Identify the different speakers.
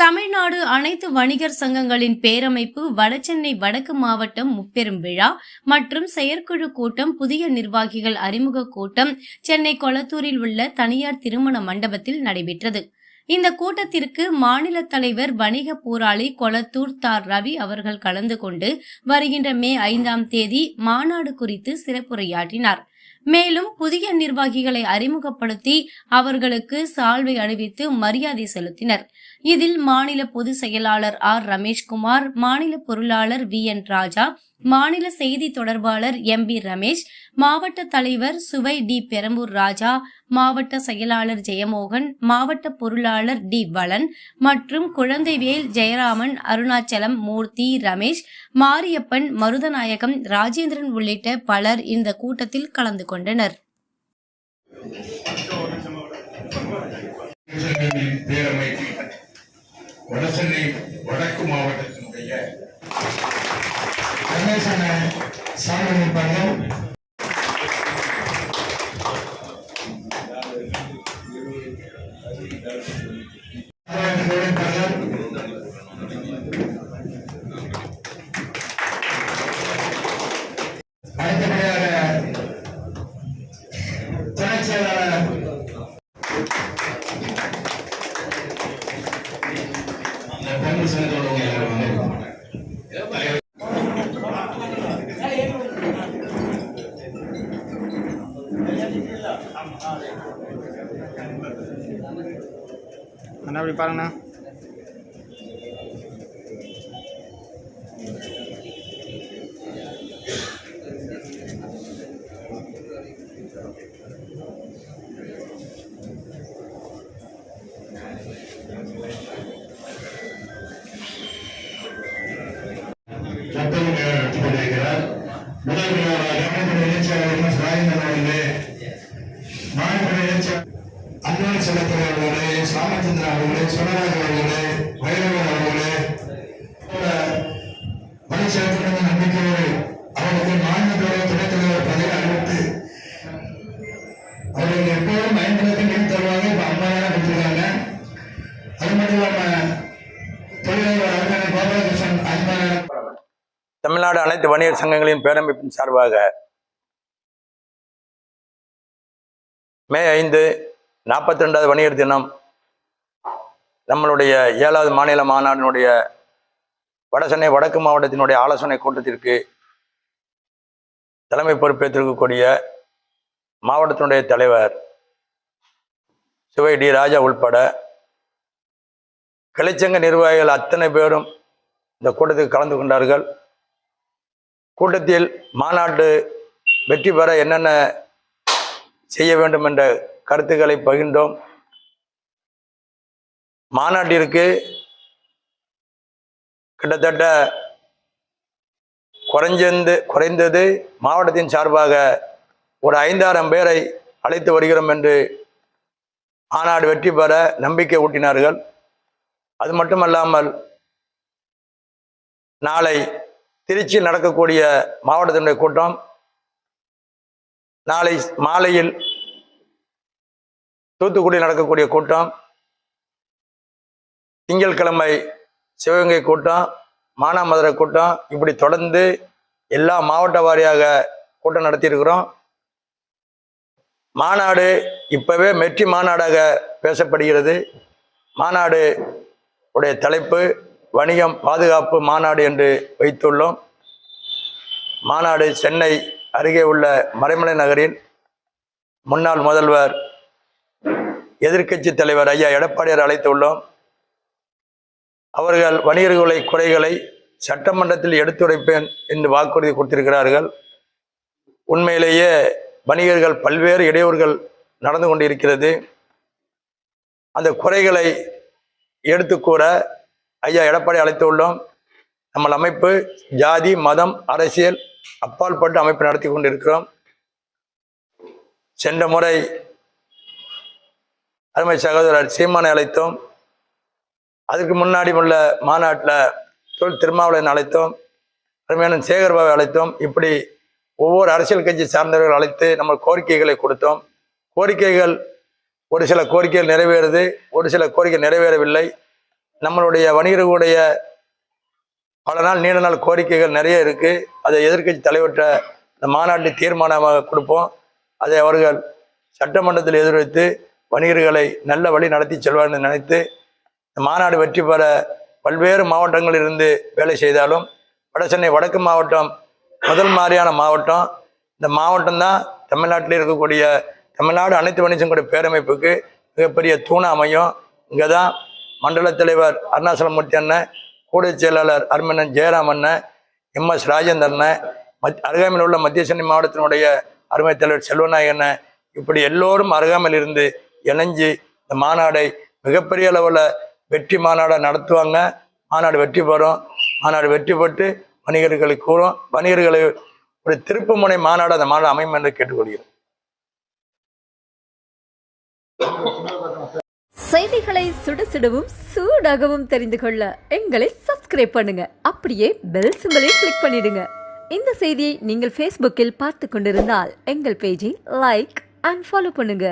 Speaker 1: தமிழ்நாடு அனைத்து வணிகர் சங்கங்களின் பேரமைப்பு வடசென்னை வடக்கு மாவட்டம் முப்பெரும் விழா மற்றும் செயற்குழு கூட்டம் புதிய நிர்வாகிகள் அறிமுக கூட்டம் சென்னை கொளத்தூரில் உள்ள தனியார் திருமண மண்டபத்தில் நடைபெற்றது. இந்த கூட்டத்திற்கு மாநில தலைவர் வணிக போராளி கொளத்தூர் தார் ரவி அவர்கள் கலந்து கொண்டு வருகின்ற மே ஐந்தாம் தேதி மாநாடு குறித்து சிறப்புரையாற்றினார். மேலும் புதிய நிர்வாகிகளை அறிமுகப்படுத்தி அவர்களுக்கு சால்வை அணிவித்து மரியாதை செலுத்தினர். இதில் மாநில பொதுச் செயலாளர் ஆர். ரமேஷ்குமார் மாநில பொருளாளர் வி. என். ராஜா மாநில செய்தி தொடர்பாளர் எம். பி. ரமேஷ் மாவட்ட தலைவர் சுவை டி. பெரம்பூர் ராஜா மாவட்ட செயலாளர் ஜெயமோகன் மாவட்ட பொருளாளர் டி. வளன் மற்றும் குழந்தைவேல் ஜெயராமன் அருணாச்சலம் மூர்த்தி ரமேஷ் மாரியப்பன் மருதநாயகம் ராஜேந்திரன் உள்ளிட்ட பலர் இந்த கூட்டத்தில் கலந்து கொண்டனர்.
Speaker 2: வடசென்னை வடக்கு மாவட்டத்தினுடைய
Speaker 3: துணைச் செயலாளர்
Speaker 2: அந்த பங்கு எல்லாரும் வந்து
Speaker 4: அண்ணா அப்படி பாருங்கண்ணா?
Speaker 2: அன்பான செல்லத்துறை அவர்களே ராமச்சந்திரன் அவர்களே சுனராஜ் அவர்களே வைரவர் அவர்களே போல பணி செலுத்தணும் நம்பிக்கையோடு அவருக்கு மாநிலத்துடைய துணைத் தலைவர் பதவி அறிவித்து அவர்களுக்கு எப்போதும் ஐம்பதுக்கு நீர் தருவாங்க. இப்ப ஐம்பதாயிரம் கொடுத்துருக்காங்க. அது மட்டும் இல்லாம தொழிலாளர் அருமையான கோபாலகிருஷ்ணன் ஐம்பதாயிரம்.
Speaker 5: தமிழ்நாடு அனைத்து வணிகர் சங்கங்களின் பேரமைப்பின் சார்பாக மே ஐந்து நாற்பத்தி ரெண்டாவது வணிகர் தினம் நம்மளுடைய ஏழாவது மாநில மாநாட்டினுடைய வடசென்னை வடக்கு மாவட்டத்தினுடைய ஆலோசனை கூட்டத்திற்கு தலைமை பொறுப்பேற்றிருக்கக்கூடிய மாவட்டத்தினுடைய தலைவர் சிவை டி ராஜா உள்பட கிளைச்சங்க நிர்வாகிகள் அத்தனை பேரும் இந்த கூட்டத்துக்கு கலந்து கொண்டார்கள். கூட்டத்தில் மாநாட்டு வெற்றி பெற என்னென்ன செய்ய வேண்டும் என்ற கருத்துக்களை பகிர்ந்தோம். மாநாட்டிற்கு கிட்டத்தட்ட குறைஞ்சிருந்து குறைந்தது மாவட்டத்தின் சார்பாக ஒரு ஐந்தாயிரம் பேரை அழைத்து வருகிறோம் என்று மாநாடு வெற்றி பெற நம்பிக்கை ஊட்டினார்கள். அது மட்டுமல்லாமல் நாளை திருச்சியில் நடக்கக்கூடிய மாவட்டத்தினுடைய கூட்டம் நாளை மாலையில் தூத்துக்குடியில் நடக்கக்கூடிய கூட்டம் திங்கட்கிழமை சிவகங்கை கூட்டம் மானாமதுரை கூட்டம் இப்படி தொடர்ந்து எல்லா மாவட்ட வாரியாக கூட்டம் நடத்தியிருக்கிறோம். மாநாடு இப்பவே மெற்றி மாநாடாக பேசப்படுகிறது. மாநாடு உடைய தலைப்பு வணிகம் பாதுகாப்பு மாநாடு என்று வைத்துள்ளோம். மாநாடு சென்னை அருகே உள்ள மறைமலை நகரில் முன்னாள் முதல்வர் எதிர்க்கட்சி தலைவர் ஐயா எடப்பாடியார் அழைத்துள்ளோம். அவர்கள் வணிகர்களை குறைகளை சட்டமன்றத்தில் எடுத்துரைப்பேன் என்று வாக்குறுதி கொடுத்திருக்கிறார்கள். உண்மையிலேயே வணிகர்கள் பல்வேறு இடையூறுகள் நடந்து கொண்டிருக்கிறது. அந்த குறைகளை எடுத்து கூற ஐயா எடப்பாடி அழைத்துள்ளோம். நம்ம அமைப்பு ஜாதி மதம் அரசியல் அப்பாற்பட்டு அமைப்பு நடத்தி கொண்டிருக்கிறோம். சென்ற முறை அருமை சகோதரர் சீமானை அழைத்தோம். அதுக்கு முன்னாடி உள்ள மாநாட்டில் தொல் திருமாவளவன் அழைத்தோம். அருமையான சேகர்பாவை அழைத்தோம். இப்படி ஒவ்வொரு அரசியல் கட்சி சார்ந்தவர்கள் அழைத்து நம்ம கோரிக்கைகளை கொடுத்தோம். கோரிக்கைகள் ஒரு சில கோரிக்கைகள் நிறைவேறுது ஒரு சில கோரிக்கை நிறைவேறவில்லை. நம்மளுடைய வணிகர்களுடைய பல நாள் நீண்ட நாள் கோரிக்கைகள் நிறைய இருக்குது அதை எதிர்க்கட்சி தலைவர்கிட்ட இந்த மாநாட்டில் தீர்மானமாக கொடுப்போம். அதை அவர்கள் சட்டமன்றத்தில் எதிர்வைத்து வணிகர்களை நல்ல வழி நடத்தி செல்வார் என்று நினைத்து மாநாடு வெற்றி பெற பல்வேறு மாவட்டங்களில் இருந்து வேலை செய்தாலும் வடசென்னை வடக்கு மாவட்டம் முதல் மாதிரியான மாவட்டம். இந்த மாவட்டம் தான் தமிழ்நாட்டில் இருக்கக்கூடிய தமிழ்நாடு அனைத்து வணிகங்களுடைய பேரமைப்புக்கு மிகப்பெரிய தூண அமையும். இங்கே தான் மண்டல தலைவர் அருணாசலமூர்த்தி அண்ணன் கூடுதல் செயலாளர் அருமண்ணன் ஜெயராம் அண்ணன் எம் எஸ் ராஜேந்தர் மத் அருகாமையில் உள்ள மத்திய சென்னை மாவட்டத்தினுடைய அருமை தலைவர் செல்வநாயகன் இப்படி எல்லோரும் அருகாமையில் இருந்து இணைஞ்சு இந்த மாநாடை மிகப்பெரிய அளவில் வெற்றி மாநாடை நடத்துவாங்க. மாநாடு வெற்றி பெறும். மாநாடு வெற்றி பெற்று வணிகர்களை கூறும். வணிகர்களை ஒரு திருப்புமுனை மாநாடு அந்த மாநாடு அமையும் என்று கேட்டுக்கொள்கிறேன்
Speaker 4: செய்திகளை சுட சுடவும் சூடாகவும் தெரிந்து கொள்ள எங்களை சப்ஸ்கிரைப் பண்ணுங்க. அப்படியே பெல் சிம்பலை கிளிக் பண்ணிடுங்க. இந்த செய்தியை நீங்கள் ஃபேஸ்புக்கில் பார்த்து கொண்டிருந்தால் எங்கள் பேஜை லைக் அண்ட் ஃபாலோ பண்ணுங்க.